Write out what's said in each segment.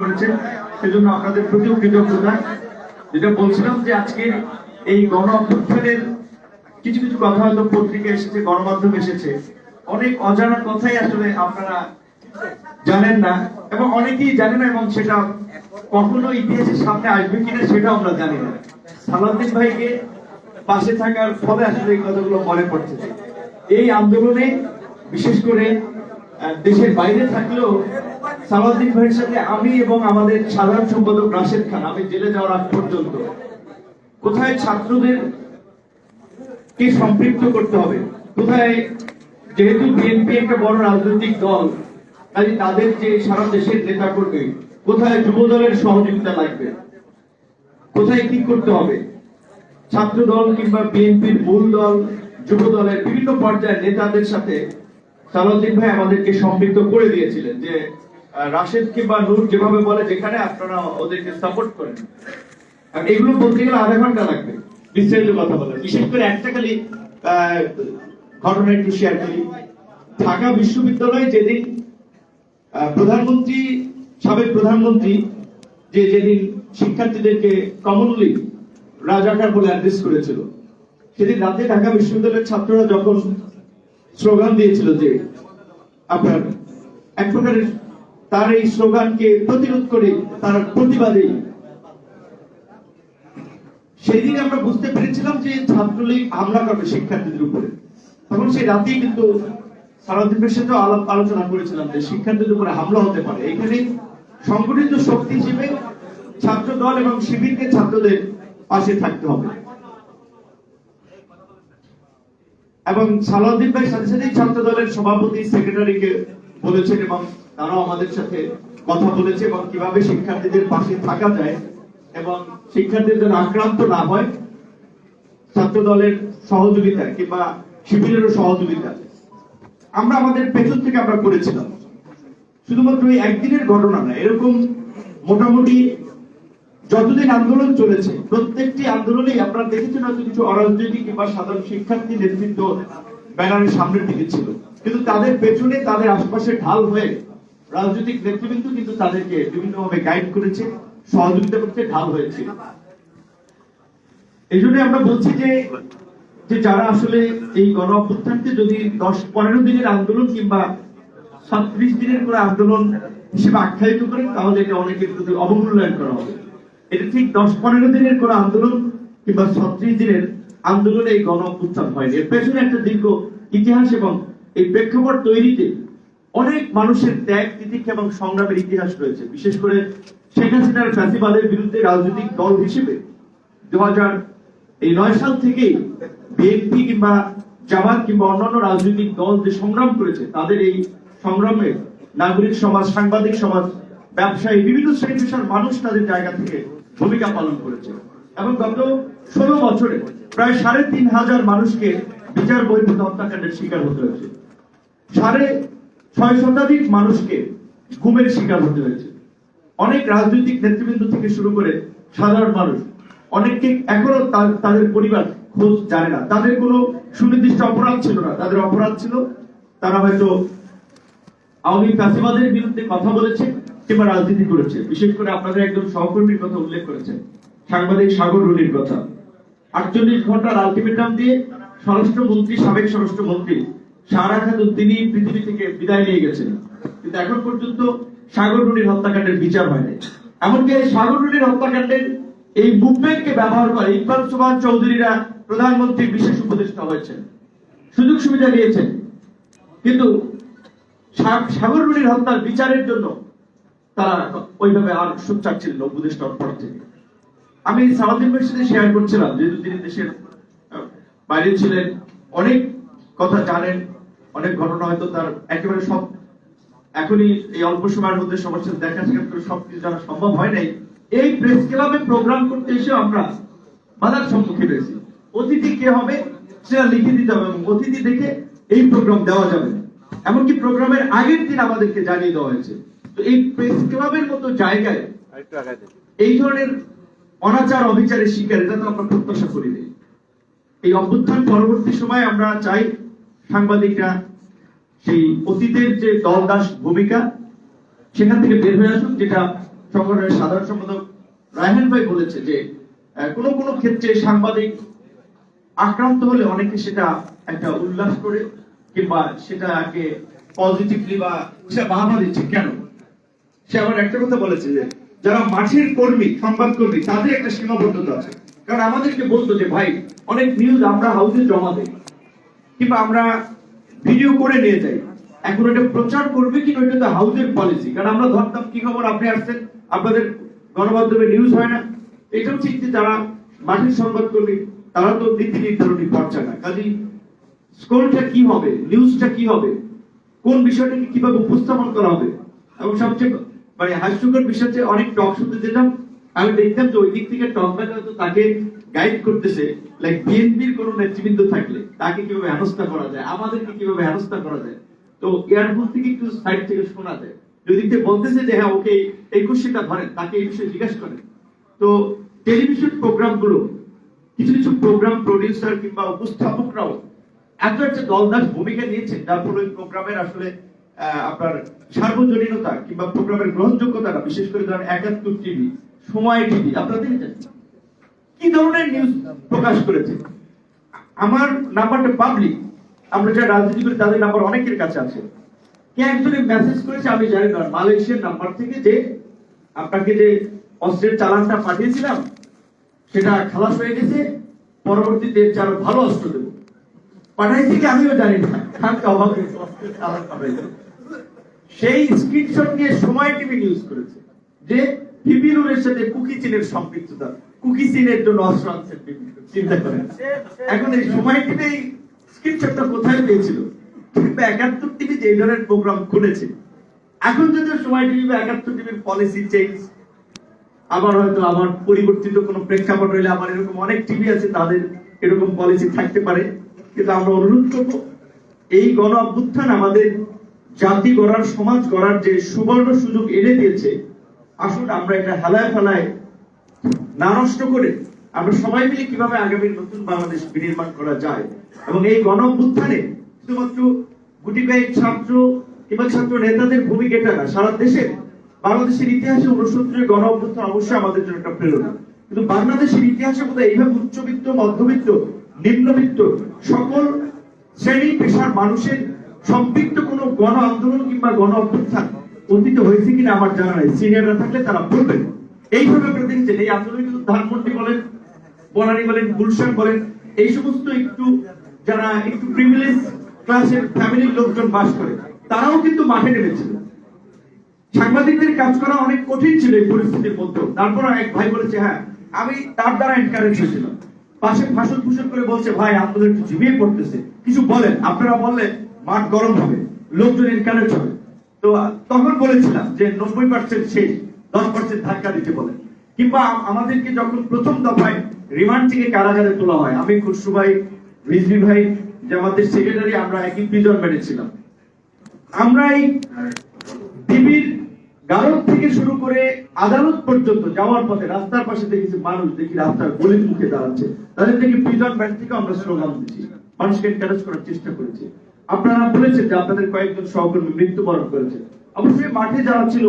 করেছেন, সেজন্য আপনাদের প্রতিও কৃতজ্ঞতা। যেটা বলছিলাম যে আজকে এই গণ অভ্যুত্থানের কিছু কিছু কথা হয়তো পত্রিকা এসেছে, গণমাধ্যম এসেছে। অনেক অজানা কথাই আসলে আপনারা জানেন না এবং অনেকেই জানে না এবং সেটা কখনো ইতিহাসের সামনে আসবে কিনা সেটাও আমরা জানি না। সালাউদ্দিন ভাইকে পাশে থাকার ফলে আসলে এই কথাগুলো মনে পড়ছে। এই আন্দোলনে, বিশেষ করে দেশের বাইরে থাকলেও সালাউদ্দিন ভাইয়ের সাথে আমি এবং আমাদের সাধারণ সম্পাদক রাশেদ খান, আমি জেলে যাওয়ার আগ পর্যন্ত কোথায় ছাত্রদের কে সম্পৃক্ত করতে হবে? কোথায় যেহেতু বিএনপি একটা বড় রাজনৈতিক দল কাজে তাদের যে সারা দেশের নেতা কর্মী, কোথায় যুব দলের সহযোগিতা লাগবে? কোথায় কি করতে হবে? ছাত্র দল কিংবা বিএনপির মূল দল যুব দলের বিভিন্ন পর্যায়ের নেতাদের সাথে সালাউদ্দিন ভাই আমাদেরকে সম্পৃক্ত করে দিয়েছিলেন যে রাশেদ কিংবা নূর যেভাবে বলে যেখানে আপনারা ওদেরকে সাপোর্ট করেন। আর এগুলো বলতে গেলে আধা ঘণ্টা লাগবে। বিস্তারিত কথা বলে বিশেষ করে একটা খালি ঘটনা একটু শেয়ার করি। ঢাকা বিশ্ববিদ্যালয়ে যেদিন প্রধানমন্ত্রী সাবেক প্রধানমন্ত্রী যে যেদিন শিক্ষার্থীদেরকে কমনলি রাজাকার বলে অ্যাড্রেস করেছিল সেদিন রাতে ঢাকা বিশ্ববিদ্যালয়ের ছাত্ররা যখন স্লোগান দিয়েছিল যে আপনার এক প্রকারের তার এই স্লোগানকে প্রতিরোধ করে তার প্রতিবাদে। সেদিন আমরা বুঝতে পেরেছিলাম যে ছাত্রলীগ হামলা করবে শিক্ষার্থীদের উপরে। তখন সেই রাতেই কিন্তু সারাদিনের সাথে আলোচনা করেছিলাম যে শিক্ষার্থীদের উপরে হামলা হতে পারে। এখানে সংগঠিত শক্তি হিসেবে ছাত্র দল এবং শিবিরকে ছাত্রদের পাশে থাকতে হবে। এবং সালাউদ্দিন ভাই সাথে সাথেই ছাত্র দলের সভাপতি সেক্রেটারিকে বলেছেন এবং তারাও আমাদের সাথে কথা বলেছে এবং কীভাবে শিক্ষার্থীদের পাশে থাকা যায় এবং শিক্ষার্থীদের যেন আক্রান্ত না হয়, ছাত্র দলের সহযোগিতা কিংবা শিবিরেরও সহযোগিতা। আমরা আমাদের পেছন থেকে আমরা করেছিলাম। শুধুমাত্র এই একদিনের ঘটনা না, এরকম মোটামুটি যতদিন আন্দোলন চলেছে, প্রত্যেকটি আন্দোলনেই আপনারা দেখেছেন হয়তো কিছু অরাজনৈতিক কিংবা সাধারণ শিক্ষার্থী নেতৃত্ব ব্যানারের সামনের দিকে ছিল। কিন্তু তাদের পেছনে তাদের আশপাশে ঢাল হয়ে রাজনৈতিক নেতৃবৃন্দ কিন্তু তাদেরকে বিভিন্নভাবে গাইড করেছে, সহযোগিতা করতে ঢাল হয়েছে। এই জন্য আমরা বলছি যে যে যারা আসলে এই গণ অভ্যুত্থানকে যদি দশ পনেরো দিনের আন্দোলন কিংবা সাতত্রিশ দিনের করে আন্দোলন হিসেবে আখ্যায়িত করেন, তাহলে এটা অনেকের প্রতি অবমূল্যায়ন করা হবে। এটা ঠিক দশ পনেরো দিনের কোনো আন্দোলন কিংবা ছত্রিশ দিনের আন্দোলনে এই গণ অভ্যুত্থান হয়নি। এর পেছনে একটা দীর্ঘ ইতিহাস এবং এই প্রেক্ষাপট তৈরিতে অনেক মানুষের ত্যাগ, তিতিক্ষা এবং সংগ্রামের ইতিহাস রয়েছে। বিশেষ করে শেখ হাসিনার ফ্যাসিবাদের বিরুদ্ধে রাজনৈতিক দল হিসেবে দু হাজার এই নয় সাল থেকে বিএনপি কিংবা জামাত কিংবা অন্যান্য রাজনৈতিক দল যে সংগ্রাম করেছে, তাদের এই সংগ্রামে নাগরিক সমাজ, সাংবাদিক সমাজ ব্যবসায়ী, বিভিন্ন শ্রেণি পেশার মানুষ তাদের জায়গা থেকে ভূমিকা পালন করেছে। এবং গত ষোলো বছরে প্রায় সাড়ে তিন হাজার মানুষকে বিচার বহির্ভূত হত্যাকাণ্ডের শিকার হতে হয়েছে। সাড়ে ছয় শতাধিক মানুষকে ঘুমের শিকার হতে হয়েছে। অনেক রাজনৈতিক নেতৃবৃন্দ থেকে শুরু করে সাধারণ মানুষ, অনেককে এখনও তাদের পরিবার খোঁজ জানে না। তাদের কোনো সুনির্দিষ্ট অপরাধ ছিল না। তাদের অপরাধ ছিল, তারা হয়তো আওয়ামী ফ্যাসিবাদের বিরুদ্ধে কথা বলেছে কিংবা রাজনীতি করেছে। বিশেষ করে আপনাদের একজন সহকর্মীর কথা উল্লেখ করেছেন, সাংবাদিক সাগর রুনির কথা। আটচল্লিশ ঘণ্টার আলটিমেটাম দিয়ে স্বরাষ্ট্রমন্ত্রী, সাবেক স্বরাষ্ট্রমন্ত্রী সারা খাতুন তিনি পৃথিবী থেকে বিদায় নিয়ে গেছেন। কিন্তু এখন পর্যন্ত সাগর রুনির হত্যাকাণ্ডের বিচার হয়নি এমনকি এই সাগর রুনির হত্যাকাণ্ডের এই মুভমেন্টকে ব্যবহার করে ইকবাল সুবহান চৌধুরীরা প্রধানমন্ত্রীর বিশেষ উপদেষ্টা হয়েছেন। সুযোগ সুবিধা নিয়েছেন। কিন্তু সাগর রুনির হত্যার বিচারের জন্য তারা ওইভাবে আর সোচ্চার ছিলেন উপদেষ্টার পর থেকে। আমি সালাদিন ভাইয়ের সাথে শেয়ার করছিলাম, যেহেতু তিনি দেশের বাইরে ছিলেন, অনেক কথা জানেন, অনেক ঘটনা হয়তো তার একেবারে সব, এখনই এই অল্প সময়ের মধ্যে সাথে দেখা সাক্ষাৎ সবকিছু জানা সম্ভব হয় নাই। এই প্রেস ক্লাবে প্রোগ্রাম করতে এসে আমরা বাধার সম্মুখীন হয়েছি অতিথি কে হবে সেটা লিখে দিতে হবে এবং অতিথি দেখে এই প্রোগ্রাম দেওয়া যাবে। এমনকি প্রোগ্রামের আগের দিন আমাদেরকে জানিয়ে দেওয়া হয়েছে। তো এই প্রেস ক্লাবের মতো জায়গায় এই ধরনের অনাচার অবিচারের শিকার এটা তো আমরা প্রত্যাশা করি। এই অভ্যুত্থান পরবর্তী সময় আমরা চাই সাংবাদিকরা সেই অতীতের যে দলদাস ভূমিকা সেখান থেকে বের হয়ে আসুন যেটা সংগঠনের সাধারণ সম্পাদক রায়হান ভাই বলেছে যে কোনো কোনো ক্ষেত্রে সাংবাদিক আক্রান্ত হলে অনেকে সেটা একটা উল্লাস করে কিংবা সেটাকে পজিটিভলি বা বাহাবা দিচ্ছে। কেন? সে আবার একটা কথা বলেছে যে, যারা মাঠের কর্মী সংবাদ কর্মী তাদের একটা সীমাবদ্ধতা আছে। কারণ আমাদেরকে বলতো যে, ভাই, অনেক নিউজ আমরা হাউসে জমা দেই। কিংবা আমরা ভিডিও করে নিয়ে যাই। এখন এটা প্রচার করবে কি ওইটা তো হাউসের পলিসি কারণ আমরা ধরতাম, কি খবর? আপনি আসছেন, আপনাদের গণমাধ্যমে নিউজ হয় না। এটাও ঠিক যে যারা মাঠের সংবাদ কর্মী তারা তো নীতি নির্ধারণী পর্চা না। কাজে স্কোরটা কি হবে? নিউজটা কি হবে? কোন বিষয়টাকে কীভাবে উপস্থাপন করা হবে? এবং সবচেয়ে মানে হাস্যকর বিষয় হচ্ছে অনেক টক শুনতে যেতাম আমি দেখতাম যে ওই দিক থেকে টক ব্যাগ হয়তো তাকে গাইড করতেছে লাইক বিএনপির কোন নেতৃবৃন্দ থাকলে তাকে কীভাবে হেনস্থা করা যায়, আমাদেরকে কীভাবে হেনস্থা করা যায়। তো এয়ারফোন থেকে একটু সাইড থেকে শোনা যায়। যদি কেউ বলতেছে যে হ্যাঁ ওকে এই কোশ্চেনটা ধরেন, তাকে এই বিষয়ে জিজ্ঞাসা করেন। তো টেলিভিশন প্রোগ্রামগুলো কিছু কিছু প্রোগ্রাম প্রডিউসার কিংবা উপস্থাপকরাও এত একটা দলদাস ভূমিকা নিয়েছেন, যার ফলে প্রোগ্রামের আসলে আপনার সার্বজনীনতা কিংবা প্রোগ্রামের গ্রহণযোগ্যতাটা, বিশেষ করে ধরেন একাত্তর টিভি, সময় টিভি, আপনারা দেখেছেন কি ধরনের নিউজ প্রকাশ করেছে? আমার নাম্বারটা পাবলিক আমরা যারা রাজনীতি করি তাদের নাম্বার অনেকের কাছে আছে। কে একজনে মেসেজ করেছে আমি জানি না, মালয়েশিয়ার নাম্বার থেকে যে আপনাকে যে অস্ত্রের চালানটা পাঠিয়েছিলাম, সেটা খালাস হয়ে গেছে, পরবর্তীতে আরও ভালো অস্ত্র দেবো। পাঠাইছি কি আমিও জানি না খানকে অভাব চালান পাঠাইছে। সেই স্ক্রিনশট নিয়ে সময় টিভি নিউজ করেছে, যে বিপিনুরের সাথে কুকি চীনের সম্পৃক্ততা কুকি চীনের জন্য অস্ত্র চিন্তা করেন। এখন এই সময় টিভি স্ক্রিনশটটা কোথায় পেয়েছিল? একাত্তর টিভি যে প্রোগ্রাম খুলেছে। এখন যদি সময় টিভি বা একাত্তর টিভির পলিসি চেঞ্জ আবার হয়তো আবার পরিবর্তিত কোনো প্রেক্ষাপট আবার এরকম অনেক টিভি আছে, তাদের এরকম পলিসি থাকতে পারে। কিন্তু আমরা অনুরোধ করব, এই গণ অভ্যুত্থান আমাদের জাতি গড়ার, সমাজ গড়ার যে সুবর্ণ সুযোগ এনে দিয়েছে, আসুন আমরা এটা হেলায় ফেলায় না নষ্ট করে আমরা সবাই মিলে কীভাবে আগামী নতুন বাংলাদেশ বিনির্মাণ করা যায় এবং এই গণ অভ্যুত্থানে শুধুমাত্র গুটি কয়েক ছাত্র কিংবা ছাত্র নেতাদের ভূমিকাটা না, সারা দেশে বাংলাদেশের ইতিহাসে উনসত্তরের গণ অভ্যুত্থান অবশ্যই আমাদের জন্য একটা প্রেরণা। কিন্তু বাংলাদেশের ইতিহাসে বোধহয় এইভাবে উচ্চবিত্ত, মধ্যবিত্ত, নিম্নবিত্ত সকল শ্রেণি, পেশার মানুষের সম্পৃক্ত কোনো গণ আন্দোলন কিংবা গণ অভ্যুত্থান অতীত হয়েছে কিনা আমার জানা নাই। সিনিয়ররা থাকলে তারা বলবেন এইভাবে আপনি দেখছেন এই আন্দোলন কিন্তু ধানমন্ডি বলেন, বনানী বলেন, গুলশান বলেন, এই সমস্ত একটু যারা একটু প্রিভিলেজ ক্লাসের ফ্যামিলির লোকজন বাস করে, তারাও কিন্তু মাঠে নেমেছিল সাংবাদিকদের কাজ করা অনেক কঠিন ছিল এই পরিস্থিতির মধ্যে তারপর এক ভাই বলেছে হ্যাঁ আমি তার দ্বারা এনকারেজ হয়েছিলাম। পাশে ভাষণ ভূষণ করে বলছে, ভাই আপনাদের একটু ঝিমিয়ে পড়তেছে। কিছু বলেন, আপনারা বললে মাঠ গরম হবে লোকজন এনকারেজ হবে। তো তখন বলেছিলাম যে নব্বই পার্সেন্ট শেষ, দশ পার্সেন্ট ধাক্কা দিতে বলেন কিংবা আমাদেরকে যখন প্রথম দফায় রিমান্ড থেকে কারাগারে তোলা হয়, আমি খুশরু ভাই রিজভি ভাই, যে আমাদের সেক্রেটারি আমরা একই প্রিজন মেরেছিলাম আমরা এই টিভির গারদ থেকে শুরু করে আদালত পর্যন্ত যাওয়ার পথে রাস্তার পাশে দেখেছি মানুষ দেখি রাস্তার গলির মুখে দাঁড়াচ্ছে। তাদের থেকে প্রিজন ব্যাংক থেকে আমরা স্লোগান দিচ্ছি। মানুষকে এনকারেজ করার চেষ্টা করেছি। আপনারা বলেছেন যে আপনাদের কয়েকজন সহকর্মী মৃত্যুবরণ করেছে। অবশ্যই মাঠে যারা ছিল,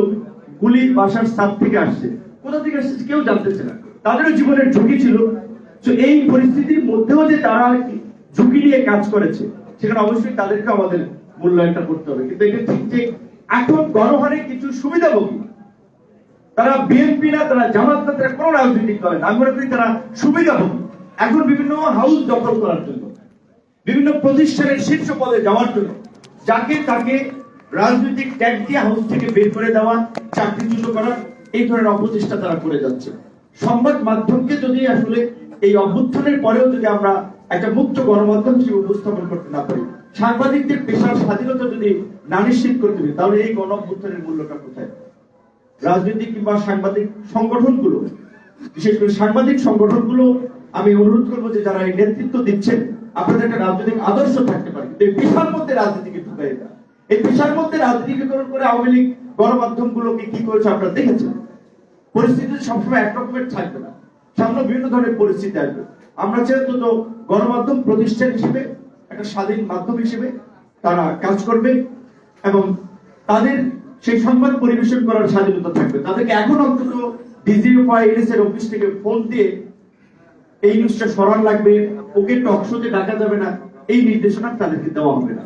গুলি বাসার সাত থেকে আসছে। কোথা থেকে আসছে কেউ জানতেছে না। তাদেরও জীবনের ঝুঁকি ছিল। তো এই পরিস্থিতির মধ্যেও যে তারা ঝুঁকি নিয়ে কাজ করেছে, সেখানে অবশ্যই তাদেরকে আমাদের মূল্যায়নটা করতে হবে। কিন্তু এটা ঠিক যে এখন গণহারে কিছু সুবিধাভোগী, তারা বিএনপি না, তারা জামাত না, তারা কোনো রাজনৈতিক দল না। আমি মনে করি তারা সুবিধাভোগী। এখন বিভিন্ন হাউস দখল করার জন্য। বিভিন্ন প্রতিষ্ঠানের শীর্ষ পদে যাওয়ার জন্য। যাকে তাকে রাজনৈতিক ট্যাগ দিয়ে হাউস থেকে বের করে দেওয়া চাকরিচ্যুত করা, এই ধরনের অপচেষ্টা তারা করে যাচ্ছে। সংবাদ মাধ্যমকে যদি আসলে এই অভ্যুত্থানের পরেও যদি আমরা একটা মুক্ত গণমাধ্যম হিসেবে উপস্থাপন করতে না পারি, সাংবাদিকদের পেশার স্বাধীনতা যদি না নিশ্চিত করতে পারি তাহলে এই গণ অভ্যুত্থানের মূল্যটা কোথায়? রাজনৈতিক কিংবা সাংবাদিক সংগঠনগুলো, বিশেষ করে সাংবাদিক সংগঠনগুলো, আমি অনুরোধ করব যে যারা এই নেতৃত্ব দিচ্ছেন আপনাদের একটা রাজনৈতিক আদর্শ থাকতে পারে। কিন্তু এই পেশার মধ্যে রাজনীতিকে ঢুকাই না। এই পেশার মধ্যে রাজনীতিকরণ করে আওয়ামী লীগ গণমাধ্যমগুলোকে কি করেছে আপনারা দেখেছেন? পরিস্থিতি সবসময় একরকমের থাকবে না। সামনে বিভিন্ন ধরনের পরিস্থিতি আসবে। আমরা চাই তো গণমাধ্যম প্রতিষ্ঠান হিসেবে, একটা স্বাধীন মাধ্যম হিসেবে তারা কাজ করবে এবং তাদের সেই সংবাদ পরিবেশন করার স্বাধীনতা থাকবে। তাদেরকে এখন অন্তত ডিজিএফআইএস এর অফিস থেকে ফোন দিয়ে এই নিউজটা সরান লাগবে, ওকে টক শোতে ডাকা যাবে না, এই নির্দেশনা তাদেরকে দেওয়া হবে না।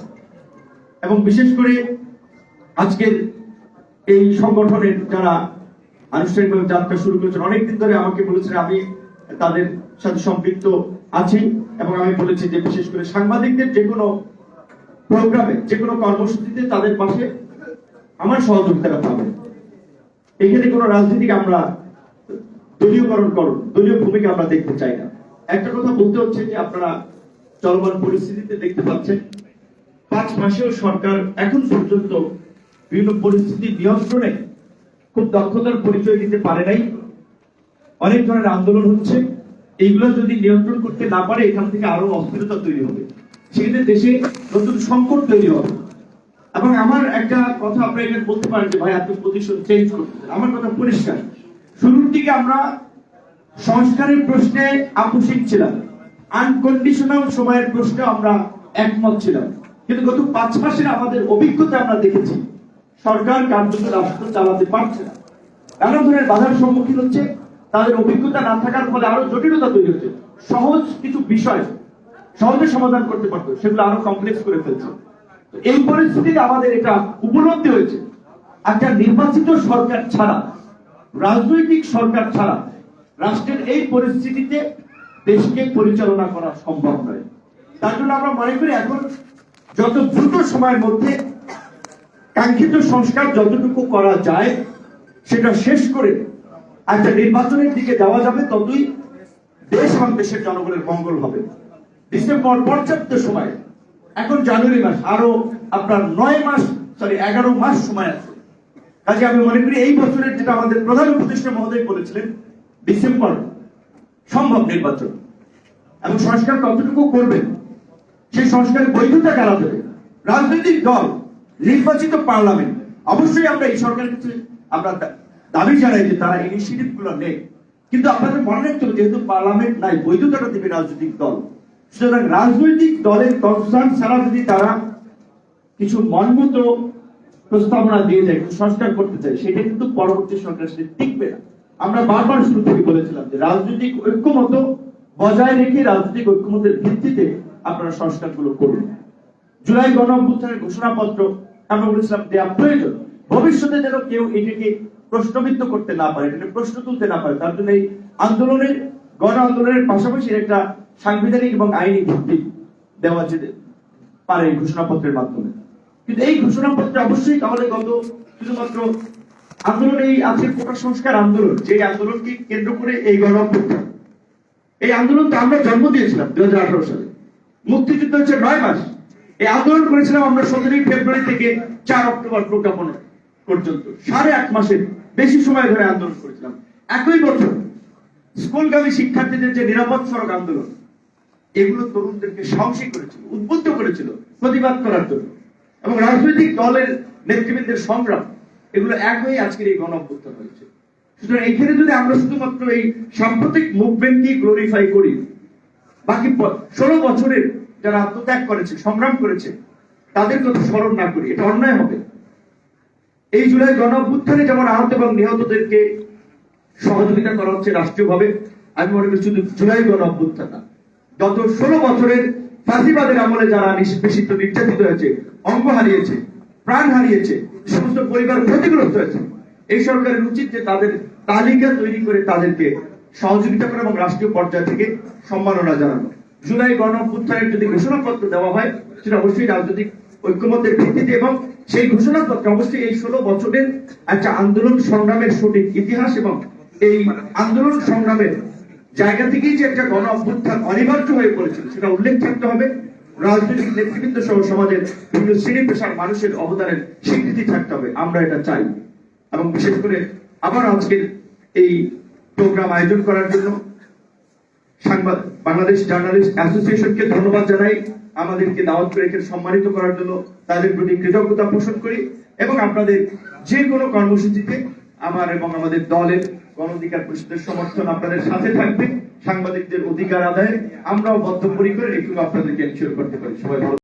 এবং বিশেষ করে আজকের এই সংগঠনের যারা আনুষ্ঠানিকভাবে যাত্রা শুরু করেছেন, অনেকদিন ধরে আমাকে বলেছেন, আমি তাদের সাথে সম্পৃক্ত আছি এবং আমি বলেছি যে বিশেষ করে সাংবাদিকদের যে কোনো প্রোগ্রামে, যে কোনো কর্মসূচিতে তাদের পাশে আমার সহযোগিতাটা পাবে এখানে কোনো রাজনীতিক আমরা দলীয়করণ করুন দলীয় ভূমিকা আমরা দেখতে চাই না। একটা কথা বলতে হচ্ছে যে আপনারা চলমান পরিস্থিতিতে দেখতে পাচ্ছেন, পাঁচ মাসেও সরকার এখন পর্যন্ত বিভিন্ন পরিস্থিতি নিয়ন্ত্রণে খুব দক্ষতার পরিচয় দিতে পারে নাই। অনেক ধরনের আন্দোলন হচ্ছে। এইগুলো যদি নিয়ন্ত্রণ করতে না পারে, এখান থেকে আরও অস্থিরতা তৈরি হবে। সেক্ষেত্রে দেশে নতুন সংকট তৈরি হবে। এবং আমার একটা কথা আপনারা বলতে পারেন যে, ভাই, আপনি পজিশন চেঞ্জ করতেছেন। আমার কথা পরিষ্কার। শুরুর দিকে আমরা সংস্কারের প্রশ্নে আপোষিক ছিলাম। আনকন্ডিশনাল সময়ের প্রশ্নে আমরা একমত ছিলাম। কিন্তু গত পাঁচ মাসের আমাদের অভিজ্ঞতা আমরা দেখেছি, সরকার কার্যত রাষ্ট্র চালাতে পারছে না। নানা ধরনের বাধার সম্মুখীন হচ্ছে, তাদের অভিজ্ঞতা না থাকার ফলে আরও জটিলতা তৈরি হচ্ছে। সহজ কিছু বিষয় সহজে সমাধান করতে পারতো, সেগুলো আরও কমপ্লেক্স করে ফেলছে। এই পরিস্থিতিতে আমাদের এটা উপলব্ধি হয়েছে। একটা নির্বাচিত সরকার ছাড়া রাজনৈতিক সরকার ছাড়া রাষ্ট্রের এই পরিস্থিতিতে দেশকে পরিচালনা করা সম্ভব নয়। তার জন্য আমরা মনে করি এখন যত দ্রুত সময়ের মধ্যে কাঙ্ক্ষিত সংস্কার যতটুকু করা যায়, সেটা শেষ করে একটা নির্বাচনের দিকে যাওয়া যাবে, ততই দেশ এবং দেশের জনগণের মঙ্গল হবে। ডিসেম্বর পর্যাপ্ত সময়, এখন জানুয়ারি মাস, আরও আপনার নয় মাস সরি এগারো মাস সময় আছে। কাজে আমি মনে করি এই বছরের যেটা আমাদের প্রধান উপদেষ্টা মহোদয় বলেছিলেন, ডিসেম্বর সম্ভব নির্বাচন। এবং সংস্কার কতটুকু করবেন সেই সংস্কারের বৈধতা কারা দেবে? রাজনৈতিক দল, নির্বাচিত পার্লামেন্ট, অবশ্যই আমরা এই সরকারের কাছে আমরা দাবি জানাই যে তারা ইনিশিয়েটিভগুলো নেই কিন্তু আপনাদের মনে রাখতে হবে, যেহেতু পার্লামেন্ট নাই, বৈধতাটা দেবে রাজনৈতিক দল। সুতরাং রাজনৈতিক দলের কনসার্ন ছাড়া যদি তারা কিছু মনমতো প্রস্তাবনা দিয়ে যায় সংস্কার করতে চায় সেটা কিন্তু পরবর্তী সরকার সাথে টিকবে না। আমরা বারবার শুরু থেকে বলেছিলাম যে রাজনৈতিক ঐক্যমত বজায় রেখে রাজনৈতিক ঐক্যমতের ভিত্তিতে আপনারা সংস্কারগুলো করুন। জুলাই গণ অভ্যুত্থানের ঘোষণাপত্র আমরা বলেছিলাম দেওয়া প্রয়োজন। ভবিষ্যতে যেন কেউ এটাকে প্রশ্নবিদ্ধ করতে না পারে, এটাকে প্রশ্ন তুলতে না পারে, তার জন্য এই আন্দোলনের গণ আন্দোলনের পাশাপাশি একটা সাংবিধানিক এবং আইনি ভিত্তি দেওয়া যেতে পারে ঘোষণাপত্রের মাধ্যমে। কিন্তু এই ঘোষণাপত্রে অবশ্যই তাহলে গত শুধুমাত্র আন্দোলন, এই আজকের কোটা সংস্কার আন্দোলন, যে আন্দোলনকে কেন্দ্র করে এই গণ এই আন্দোলন তো আমরা জন্ম দিয়েছিলাম দুই সালে। মুক্তিযুদ্ধ হচ্ছে নয় মাস। এই আন্দোলন করেছিলাম আমরা সতেরোই ফেব্রুয়ারি থেকে চার অক্টোবর প্রজ্ঞাপন পর্যন্ত। সাড়ে আট মাসের বেশি সময় ধরে আন্দোলন করেছিলাম। একই বছর স্কুলগামী শিক্ষার্থীদের যে নিরাপদ সড়ক আন্দোলন, এগুলো তরুণদেরকে সাহসী করেছিল, উদ্বুদ্ধ করেছিল, প্রতিবাদ করার জন্য। এবং রাজনৈতিক দলের নেতৃবৃন্দের সংগ্রাম, এগুলো এক হয়ে আজকের এই গণ অভ্যুত্থান হয়েছে। সুতরাং এখানে যদি আমরা শুধুমাত্র এই সাম্প্রতিক মুভমেন্টকে গ্লোরিফাই করি, বাকি ষোলো বছরের যারা আত্মত্যাগ করেছে, সংগ্রাম করেছে, তাদের কথা স্মরণ না করি, এটা অন্যায় হবে। এই জুলাই গণ অভ্যুত্থানে যেমন আহত এবং নিহতদেরকে সহযোগিতা করা হচ্ছে রাষ্ট্রীয়ভাবে, আমি মনে করি শুধু জুলাই গণ অভ্যুত্থান ষোলো বছরের ফাঁসিবাদের আমলে যারা নিষ্পেষিত নির্যাতিত হয়েছে, অঙ্গ হারিয়েছে, প্রাণ হারিয়েছে সমস্ত পরিবার ক্ষতিগ্রস্ত হয়েছে, এই সরকারের উচিত যে তাদের তালিকা তৈরি করে তাদেরকে সহযোগিতা করা এবং রাষ্ট্রীয় পর্যায় থেকে সম্মাননা জানানো। জুলাই গণ অভ্যুত্থানের যদি ঘোষণাপত্র দেওয়া হয়, সেটা অবশ্যই রাজনৈতিক ঐক্যমতের ভিত্তিতে এবং সেই ঘোষণাপত্রে অবশ্যই এই ষোলো বছরের একটা আন্দোলন সংগ্রামের সঠিক ইতিহাস এবং এই আন্দোলন সংগ্রামের জায়গা থেকেই যে একটা গণ অভ্যুত্থান অনিবার্য হয়ে পড়েছিল, সেটা উল্লেখ থাকতে হবে। রাজনৈতিক নেতৃবৃন্দ সহ সমাজের বিভিন্ন শ্রেণি পেশার মানুষের অবদানের স্বীকৃতি থাকতে হবে। আমরা এটা চাই। এবং বিশেষ করে আবার আজকের এই প্রোগ্রাম আয়োজন করার জন্য সাংবাদ, বাংলাদেশ জার্নালিস্ট অ্যাসোসিয়েশনকে ধন্যবাদ জানাই। আমাদেরকে দাওয়াত করে এখানে সম্মানিত করার জন্য তাদের প্রতি কৃতজ্ঞতা পোষণ করি। এবং আপনাদের যে কোনো কর্মসূচিতে আমার এবং আমাদের দলের গণ অধিকার পরিষদের সমর্থন আপনাদের সাথে থাকবে। সাংবাদিকদের অধিকার আদায়ে আমরাও বদ্ধপরিকর এটুকু আপনাদেরকে এনশিওর করতে পারি। সবাই